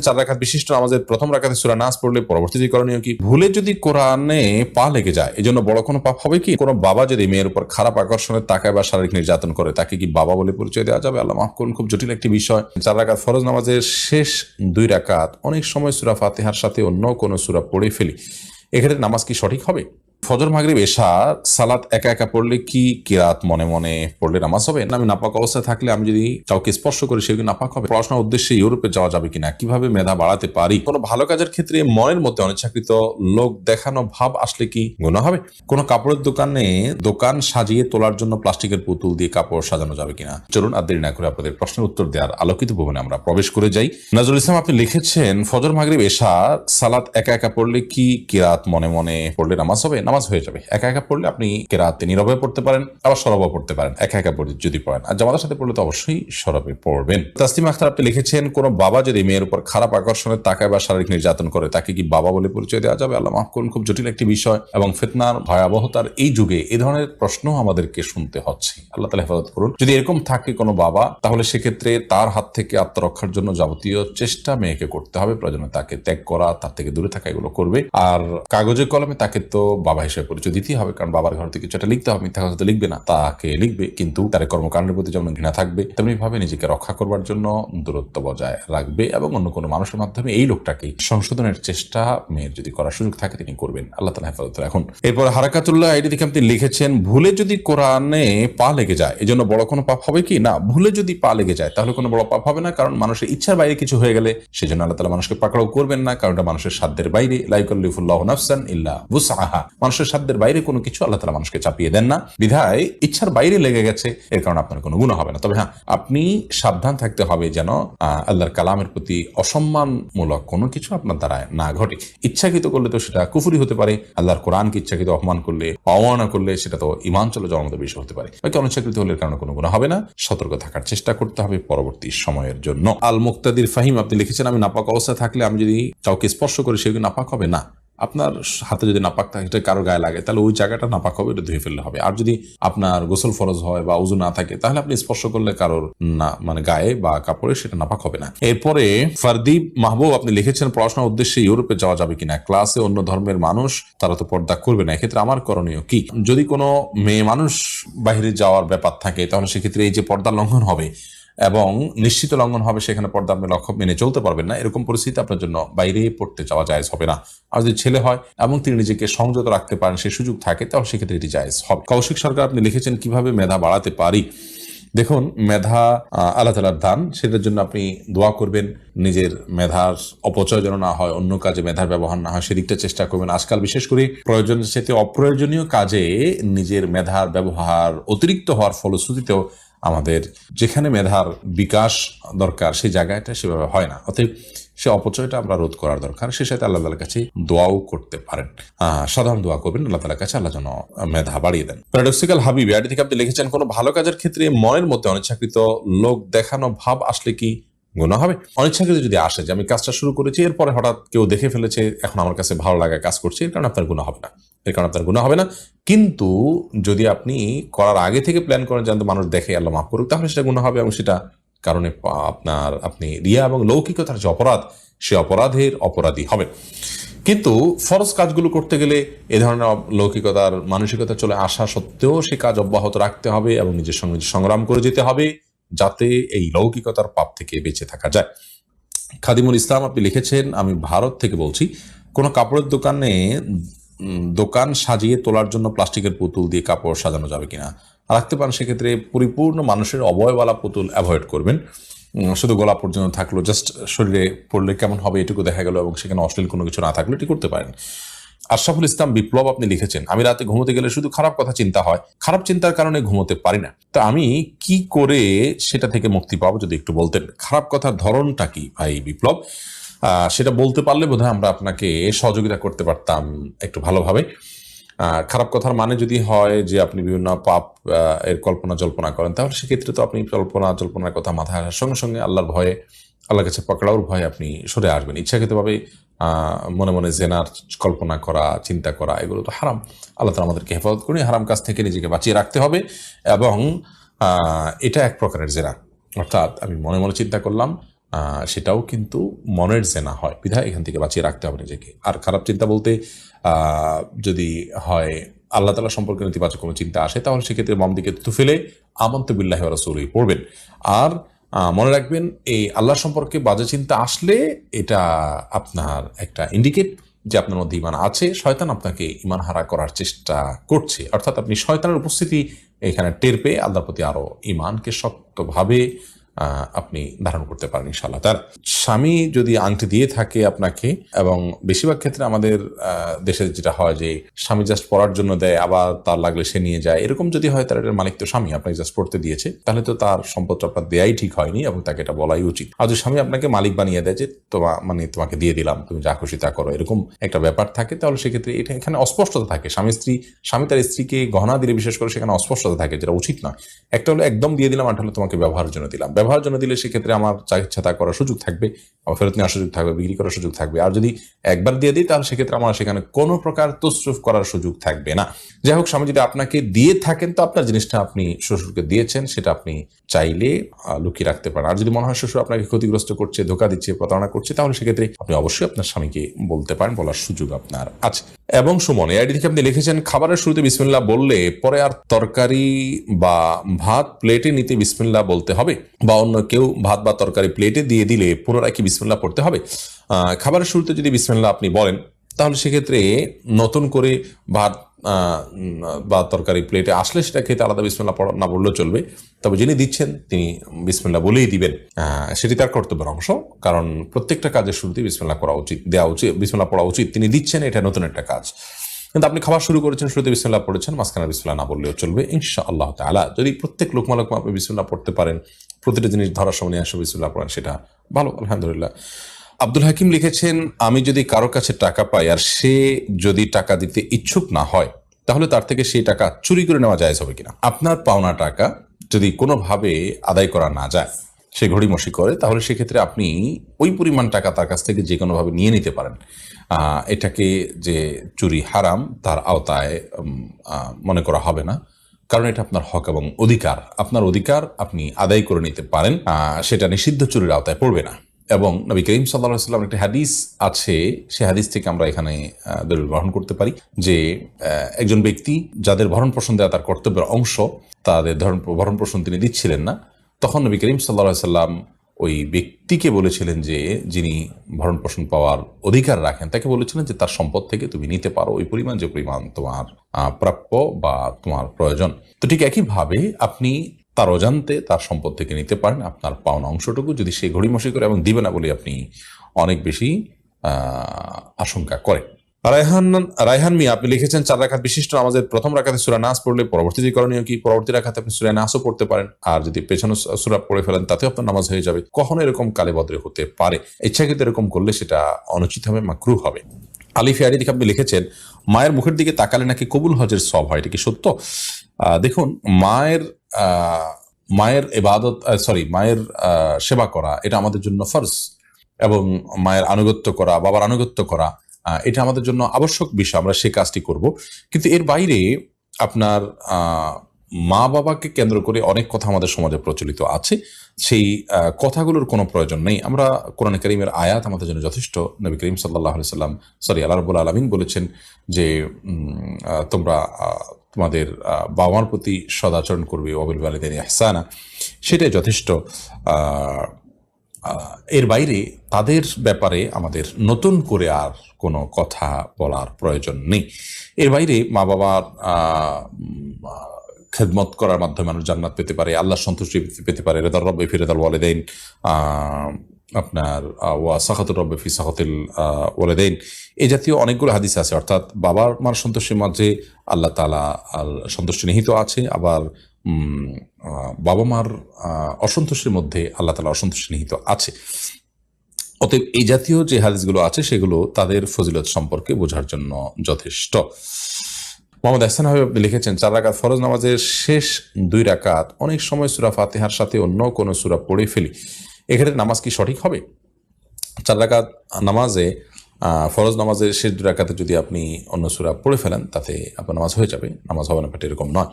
চার রাখাত বিশিষ্ট আমাদের প্রথম রাখাতে সুরা নাচ পড়লে পরবর্তীতে করণীয় কি? ভুলে যদি কোরআনে পা লেগে যায় এই জন্য বড় কোনো পাপ হবে কি? কোনো বাবা যদি মেয়ের উপর খারাপ আকর্ষণের তাকায় বা শারীরিক নির্যাতন করে, তাকে কি বাবা বলে পরিচয় দেওয়া যাবে? আল্লাহ মাফ করুন, খুব জটিল একটি বিষয়। চার রাকাত ফরজ নামাজের শেষ দুই রাকাত অনেক সময় সুরা ফাতেহার সাথে অন্য কোনো সুরা পড়ে ফেলি। এক্ষেত্রে নামাজ কি সঠিক হবে? ফজর, মাগরিব, এশা, সালাত একা একা পড়লে কি কিরাত মনে মনে পড়লে নামাজ হবে? না, আমি নাপাক অবস্থায় থাকলে আমি যদি কাউকে স্পর্শ করি সেগুলো নাপাক হবে? পড়াশোনার উদ্দেশ্যে ইউরোপে যাওয়া যাবে কিনা? কীভাবে মেধা বাড়াতে পারি? কোনো ভালো কাজের ক্ষেত্রে মনের মধ্যে অনিচ্ছাকৃত লোক দেখানো ভাব আসলে কি গুণ হবে? কোনো কাপড়ের দোকানে দোকান সাজিয়ে তোলার জন্য প্লাস্টিকের পুতুল দিয়ে কাপড় সাজানো যাবে কিনা? চলুন আর দেরি না করে আপনাদের প্রশ্নের উত্তর দেওয়ার আলোকিত ভবনে আমরা প্রবেশ করে যাই। নজরুল ইসলাম, আপনি লিখেছেন, ফজর, মাগরিব, এশা, সালাত একা একা পড়লে কি কিরাত মনে মনে পড়লে নামাজ হবে? নামাজ হয়ে যাবে। একা একা পড়লে আপনি কেরাতে নীরবে পড়তে পারেন, আবার সরবে পড়তে পারেন। একা একা পড়ে যদি পড়েন। আর জামাতের সাথে পড়লে তো অবশ্যই সরবে পড়বেন। তাসলিম আখতার, আপনি লিখেছেন, কোনো বাবা যদি মেয়ের উপর খারাপ আকর্ষণের তাকায় বা শারীরিক নির্যাতন করে, তাকে কি বাবা বলে পরিচয় দেওয়া যাবে? আল্লাহ মাফ করুন, খুব জটিল একটি বিষয়। এবং ফেতনার ভয়াবহতার এই যুগে এই ধরনের প্রশ্ন আমাদেরকে শুনতে হচ্ছে। আল্লাহ তালা হেফাজত করুন। যদি এরকম থাকে কোনো বাবা, তাহলে সেক্ষেত্রে তার হাত থেকে আত্মরক্ষার জন্য যাবতীয় চেষ্টা মেয়েকে করতে হবে। প্রয়োজনে তাকে ত্যাগ করা, তার থেকে দূরে থাকা এগুলো করবে। আর কাগজে কলমে তাকে তো বাবা হিসেবে পরিচয় দিতেই হবে, কারণ বাবার ঘর থেকে কিছু একটা লিখতে হবে, মিথ্যা কথা লিখবে না। তাকে লিখবে, কিন্তু তার কর্মকাণ্ডের প্রতি যেমন ঘৃণা থাকবে তেমনি ভাবে নিজেকে রক্ষা করবার জন্য দূরত্ব বজায় রাখবে এবং অন্য কোনো মানুষের মাধ্যমে এই লোকটাকে সংশোধনের চেষ্টা মেয়ের যদি করার সুযোগ থাকে, তিনি করবেন। আল্লাহ তালা হেফাজত এখন এরপর হারাকাতুল্লাহ আইডি থেকে আপনি লিখেছেন, ভুলে যদি কোরআনে পা লেগে যায় এই জন্য বড় কোনো পাপ হবে কি? না, ভুলে যদি পা লেগে যায়, তাহলে কোনো বড় পাপ হবে না, কারণ মানুষের ইচ্ছার বাইরে কিছু হয়ে গেলে সেজন্য আল্লাহ তালা মানুষকে পাকড়াও করবেন না, কারণ এটা মানুষের সাধ্যের বাইরে। লাইকুল্লিফুল্লাহ নাফসান ইল্লা বুসাহা মানুষের সাধ্যের বাইরে কোনো কিছু আল্লাহ তালা মানুষকে চাপিয়ে দেন না। বিধায় ইচ্ছার বাইরে লেগে গেছে, এর কারণে আপনার কোনো গুণ হবে না। তবে হ্যাঁ আপনি সাবধান থাকতে হবে যেন আল্লাহর কালামের প্রতি অসম্মানমূলক কোনো কিছু আপনার দ্বারা না ঘটে। ইচ্ছাকৃত করলে তো সেটা কুফুরি হতে পারে, আল্লাহর কোরআনকে ইচ্ছাকৃত অপমান করলে অবমাননা করলে সেটা তো ইমান চলে যাওয়ার মতো বিষয় হতে পারে। বাকি অনিচ্ছাকৃত হলে কারণে কোনো গুণ হবে না। সতর্ক থাকার চেষ্টা করতে হবে পরবর্তী সময়ের জন্য। আল মুক্তাদির ফাহিম আপনি লিখেছেন, আমি নাপাক অবস্থা থাকলে আমি যদি কাউকে স্পর্শ করি সেগুলো নাপাক হবে? না। আপনার হাতে যদি নাপাক থাকে, সেটা কারও গায়ে লাগে, তাহলে ওই জায়গাটা নাপাক হবে, এটা ধুয়ে ফেললে হবে। আর যদি আপনার গোসল ফরজ হয় বা উজু না থাকে, তাহলে আপনি স্পর্শ করলে কারোর না মানে গায়ে বা কাপড়ে সেটা নাপাক হবে না। এরপরে ফারদীপ মাহবুব, আপনি লিখেছেন, পড়াশোনার উদ্দেশ্যে ইউরোপে যাওয়া যাবে কিনা? ক্লাসে অন্য ধর্মের মানুষ, তারা তো পর্দা করবে না। এক্ষেত্রে আমার করণীয় কি? যদি কোনো মেয়ে মানুষ বাইরে যাওয়ার ব্যাপার থাকে, তাহলে সেক্ষেত্রে এই যে পর্দা লঙ্ঘন হবে এবং নিশ্চিত লঙ্ঘন হবে সেখানে পর্দা আপনি লক্ষ্য মেনে চলতে পারবেন না। এরকম পরিস্থিতি আপনার জন্য বাইরে পড়তে যাওয়া জায়েজ হবে না। আর যদি ছেলে হয় এবং তিনি নিজেকে সংযত রাখতে পারেন সেই সুযোগ থাকে, তাহলে সেক্ষেত্রে এটি জায়েজ হবে। কৌশিক সরকার, আপনি লিখেছেন কীভাবে মেধা বাড়াতে পারি? দেখুন, মেধা আল্লাহ তালার দান, সেটার জন্য আপনি দোয়া করবেন। নিজের মেধার অপচয় যেন না হয়, অন্য কাজে মেধার ব্যবহার না হয়, সেদিকটা চেষ্টা করবেন। আজকাল বিশেষ করে প্রয়োজনের সাথে অপ্রয়োজনীয় কাজে নিজের মেধার ব্যবহার অতিরিক্ত হওয়ার ফলশ্রুতিতেও আমাদের যেখানে মেধার বিকাশ দরকার, সেই জায়গাটা সেভাবে হয় না। অতএব সে অপচয়টা আমরা রোধ করার দরকার। সে সাথে আল্লাহ তালার কাছে দোয়াও করতে পারেন। সাধারণ দোয়া করবেন, আল্লাহ তালার কাছে আল্লাহ যেন মেধা বাড়িয়ে দেন। প্যারাডক্সিক্যাল হাবিব আইডি থেকে আপনি লিখেছেন, কোনো ভালো কাজের ক্ষেত্রে মনের মধ্যে অনিচ্ছাকৃত লোক দেখানো ভাব আসলে কি? গুণা হবে। অনিচ্ছাকৃত যদি আসে যে আমি কাজটা শুরু করেছি, এরপরে হঠাৎ কেউ দেখে ফেলেছে, এখন আমার কাছে ভালো লাগায় কাজ করছে, এর কারণে আপনার গুণা হবে না। এর কারণে আপনার গুণা হবে না। কিন্তু যদি আপনি করার আগে থেকে প্ল্যান করেন যেন মানুষ দেখে আল্লাহ মাফ করুক, তাহলে সেটা গুণা হবে এবং সেটা কারণে আপনার, আপনি রিয়া এবং লৌকিকতার যে অপরাধ, সে অপরাধের অপরাধী হবে। কিন্তু ফরজ কাজগুলো করতে গেলে এ ধরনের লৌকিকতার মানসিকতা চলে আসা সত্ত্বেও সে কাজ অব্যাহত রাখতে হবে এবং নিজের সঙ্গে সংগ্রাম করে যেতে হবে। যাতে এই লৌকিকতার পাপ থেকে বেঁচে থাকা যায়। খাদিমুল ইসলাম আপনি লিখেছেন, আমি ভারত থেকে বলছি, কোনো কাপড়ের দোকানে দোকান সাজিয়ে তোলার জন্য প্লাস্টিকের পুতুল দিয়ে কাপড় সাজানো যাবে কিনা? রাখতে পারেন, সেক্ষেত্রে পরিপূর্ণ মানুষের অবয়বালা পুতুল অ্যাভয়েড করবেন। শুধু গলা পর্যন্ত থাকল জাস্ট শরীরে পড়লে কেমন হবে এটুকু দেখা গেল এবং সেখানে অশ্লীল কোনো কিছু না থাকলে এটি করতে পারেন। আশরাফুল ইসলাম বিপ্লব আপনি লিখেছেন, আমি রাতে ঘুমোতে গেলে শুধু খারাপ কথা চিন্তা হয়, খারাপ চিন্তার কারণে ঘুমোতে পারি না। তো আমি কি করে সেটা থেকে মুক্তি পাবো যদি একটু বলতেন? খারাপ কথার ধরনটা কি ভাই বিপ্লব? সেটা বলতে পারলে বোধহয় আমরা আপনাকে সহযোগিতা করতে পারতাম একটু ভালোভাবে। খারাপ কথার মানে যদি হয় যে আপনি বিভিন্ন পাপ এর কল্পনা জল্পনা করেন, তাহলে সেক্ষেত্রে তো আপনি কল্পনা জল্পনার কথা মাথায় আসার সঙ্গে সঙ্গে আল্লাহর ভয়ে আল্লাহর কাছে পকড়াওর ভয়ে আপনি সরে আসবেন। ইচ্ছাকৃতভাবে মনে মনে জেনার কল্পনা করা, চিন্তা করা, এগুলো তো হারাম। আল্লাহ তালা আমাদেরকে হেফাজত করে হারাম কাজ থেকে নিজেকে বাঁচিয়ে রাখতে হবে এবং এটা এক প্রকারের জেনা। অর্থাৎ আমি মনে মনে চিন্তা করলাম সেটাও কিন্তু মনের জেনা হয়। বিধায় এখান থেকে বাঁচিয়ে রাখতে হবে নিজেকে। আর খারাপ চিন্তা বলতে যদি হয় আল্লাহ তালা সম্পর্কে নেতিবাচক কোনো চিন্তা আসে, তাহলে সেক্ষেত্রে মম দিকে ফেলে আমন্ত বিল্লাহ রসুলই পড়বেন। আর মনে রাখবেন, এই আল্লাহ সম্পর্কে বাজে চিন্তা আসলে এটা আপনার একটা ইন্ডিকেট যে আপনার মধ্যে ইমান আছে। শয়তান আপনাকে ইমান হারা করার চেষ্টা করছে। অর্থাৎ আপনি শয়তানের উপস্থিতি এখানে টের পেয়ে আল্লাহর প্রতি আরও ইমানকে শক্তভাবে আপনি ধারণ করতে পারেন ইনশাল্লাহ তার স্বামী যদি আংটি দিয়ে থাকে আপনাকে এবং বেশিরভাগ ক্ষেত্রে আমাদের দেশে যেটা হয় যে স্বামী জাস্ট পড়ার জন্য দেয়, আবার তার লাগলে সে নিয়ে যায়। এরকম যদি হয় তার এটার মালিক তো স্বামী আপনাকে জাস্ট পড়তে দিয়েছে। তাহলে তো তার সম্পদটা আপনার দেয়াই ঠিক হয়নি এবং তাকে এটা বলাই উচিত। আর যদি স্বামী আপনাকে মালিক বানিয়ে দেয় যে তোমা মানে তোমাকে দিয়ে দিলাম, তুমি যা খুশি তা করো, এরকম একটা ব্যাপার থাকে, তাহলে সেক্ষেত্রে এটা এখানে অস্পষ্টতা থাকে। স্বামী স্ত্রী, স্বামী তার স্ত্রীকে গহনা দিলে বিশেষ করে সেখানে অস্পষ্টতা থাকে, যেটা উচিত নয়। একটা হলো একদম দিয়ে দিলাম আর হলো তোমাকে ব্যবহারের জন্য দিলাম। ব্যবহারের জন্য দিলে সেক্ষেত্রে আমার যা ইচ্ছা তা করার সুযোগ থাকবে, আমার ফেরত নেওয়ার সুযোগ থাকবে, বিক্রি করার সুযোগ থাকবে। আর যদি একবার দিয়ে দিই, তাহলে সেক্ষেত্রে আমার সেখানে কোনো প্রকার তসরুফ করার সুযোগ থাকবে না। যাই হোক স্বামী যদি আপনাকে দিয়ে থাকেন, তো আপনার জিনিসটা আপনি শ্বশুরকে দিয়েছেন, সেটা আপনি চাইলে লুকিয়ে রাখতে পারেন। আর যদি মনে হয় শ্বশুর আপনাকে ক্ষতিগ্রস্ত করছে, ধোকা দিচ্ছে, প্রতারণা করছে, তাহলে সেক্ষেত্রে আপনি অবশ্যই আপনার স্বামীকে বলতে পারেন, বলার সুযোগ আপনার আছে। এবং সুমন এই আইডি থেকে আপনি লিখেছেন, খাবারের শুরুতে বিসমিল্লা বললে পরে আর তরকারি বা ভাত প্লেটে নিতে বিসমিল্লা বলতে হবে? বা অন্য কেউ ভাত বা তরকারি প্লেটে দিয়ে দিলে পুনরায় কি বিসমিল্লা পড়তে হবে? খাবারের শুরুতে যদি বিসমিল্লা আপনি বলেন, তাহলে সেক্ষেত্রে নতুন করে ভাত বা তরকারি প্লেটে আসলে সেটা খেতে আলাদা বিসমিল্লাহ পড়া না বললেও চলবে। তবে যিনি দিচ্ছেন, তিনি বিসমিল্লাহ বলেই দিবেন। সেটি তার কর্তব্যের অংশ। কারণ প্রত্যেকটা কাজের শুরুতে বিসমিল্লাহ করা উচিত, দেওয়া উচিত, বিসমিল্লাহ পড়া উচিত। তিনি দিচ্ছেন, এটা নতুন একটা কাজ। কিন্তু আপনি খাবার শুরু করেছেন, শুরুতে বিসমিল্লাহ পড়েছেন, মাঝখানে বিসমিল্লাহ না বললেও চলবে ইনশা আল্লাহ তালা যদি প্রত্যেক লোকমা লোকমা আপনি বিসমিল্লাহ পড়তে পারেন, প্রতিটা জিনিস ধরার সময় নিয়ে আসে বিসমিল্লাহ পড়েন, সেটা ভালো, আলহামদুলিল্লাহ। আব্দুল হাকিম লিখেছেন, আমি যদি কারও কাছে টাকা পাই আর সে যদি টাকা দিতে ইচ্ছুক না হয়, তাহলে তার থেকে সেই টাকা চুরি করে নেওয়া যায় হবে কিনা? আপনার পাওনা টাকা যদি কোনোভাবে আদায় করা না যায়, সে ঘড়িমসি করে, তাহলে সেক্ষেত্রে আপনি ওই পরিমাণ টাকা তার কাছ থেকে যে কোনোভাবে নিয়ে নিতে পারেন। এটাকে যে চুরি হারাম, তার আওতায় মনে করা হবে না। কারণ এটা আপনার হক এবং অধিকার। আপনার অধিকার আপনি আদায় করে নিতে পারেন সেটা নিষিদ্ধ চুরির আওতায় পড়বে না। এবং নবী করিম সাল্লাহ সাল্লাম একটা হাদিস আছে, সে হাদিস থেকে আমরা এখানে দলিল গ্রহণ করতে পারি যে একজন ব্যক্তি যাদের ভরণ পোষণ দেওয়া তার কর্তব্যের অংশ, তাদের ধরন ভরণ পোষণ তিনি দিচ্ছিলেন না। তখন নবী করিম সাল্লাহ সাল্লাম ওই ব্যক্তিকে বলেছিলেন যে, যিনি ভরণ পোষণ পাওয়ার অধিকার রাখেন, তাকে বলেছিলেন যে, তার সম্পদ থেকে তুমি নিতে পারো ওই পরিমাণ যে পরিমাণ তোমার প্রাপ্য বা তোমার প্রয়োজন। তো ঠিক একইভাবে আপনি তার অজান্তে তার সম্পদ থেকে নিতে পারেন আপনার পাওনা অংশটুকু। যদি সে ঘড়িমসি করে এবং দিবে না বলে আপনি অনেক বেশি আশঙ্কা করেন। রায়হান রায়হান মিয়া, আপনি লিখেছেন চার রাখাত বিশিষ্ট আমাদের প্রথম রাখাতে সুরা নাস পড়লে পরবর্তীতে করণীয় কি? পরবর্তী রাখাতে আপনি সুরা নাসও পড়তে পারেন। আর যদি পেছনে সুরা পড়ে ফেলেন, তাতেও আপনার নামাজ হয়ে যাবে। কখনো এরকম কালে বদরে হতে পারে। ইচ্ছাকৃত এরকম করলে সেটা অনুচিত হবে মাকরু হবে। আলিফ ইয়ারি দিকে আপনি লিখেছেন, মায়ের মুখের দিকে তাকালে নাকি কবুল হজের সব হয়, এটা কি সত্য? দেখুন, মায়ের মায়ের এবাদত সরি মায়ের সেবা করা, এটা আমাদের জন্য ফরজ। এবং মায়ের আনুগত্য করা, বাবার আনুগত্য করা এটা আমাদের জন্য আবশ্যক বিষয়, আমরা সে কাজটি করব। কিন্তু এর বাইরে আপনার মা বাবাকে কেন্দ্র করে অনেক কথা আমাদের সমাজে প্রচলিত আছে। সেই কথাগুলোর কোনো প্রয়োজন নেই। আমরা কোরআন করিমের আয়াত আমাদের জন্য যথেষ্ট। নবী করিম সাল্লাহ সাল্লাম, সরি, আল্লাহ রবুল আলমিন বলেছেন যে তোমরা তোমাদের বাবার প্রতি সদাচরণ করবে অবিল বালিদের ইহসানা। সেটাই যথেষ্ট। এর বাইরে তাদের ব্যাপারে আমাদের নতুন করে আর কোনো কথা বলার প্রয়োজন নেই। এর বাইরে মা বাবার খেদমত করার মাধ্যমে মানুষ জান্নাত পেতে পারে আল্লাহ সন্তুষ্টি পেতে পারে। রেদার রব্বে ফিরেদাল ওয়ালেদাইন আপনার ওয়া সাখাতুর রব্বে ফি আহ, ওয়ালেদাইন। এই জাতীয় অনেকগুলো হাদিস আছে অর্থাৎ বাবার মার সন্তুষ্টির মাঝে আল্লাহ তালা আর সন্তুষ্টি নিহিত আছে আবার বাবা মার অসন্তুষ্টির মধ্যে আল্লাহ তালা অসন্তুষ্টি নিহিত আছে। অতএব এই জাতীয় যে হাদিসগুলো আছে সেগুলো তাদের ফজিলত সম্পর্কে বোঝার জন্য যথেষ্ট। মোহাম্মদ আহসান হাবিব লিখেছেন, চার রাকাত ফরজ নামাজের শেষ দুই রাকাত। অনেক সময় সুরা ফাতেহার সাথে অন্য কোনো সুরা পড়ে ফেলি। এক্ষেত্রে নামাজ কি সঠিক হবে? চার রাকাত নামাজে ফরজ নামাজের শেষ দুই রাকাতে যদি আপনি অন্য সুরা পড়ে ফেলেন, তাতে আপনার নামাজ হয়ে যাবে। নামাজ হবে না এরকম নয়।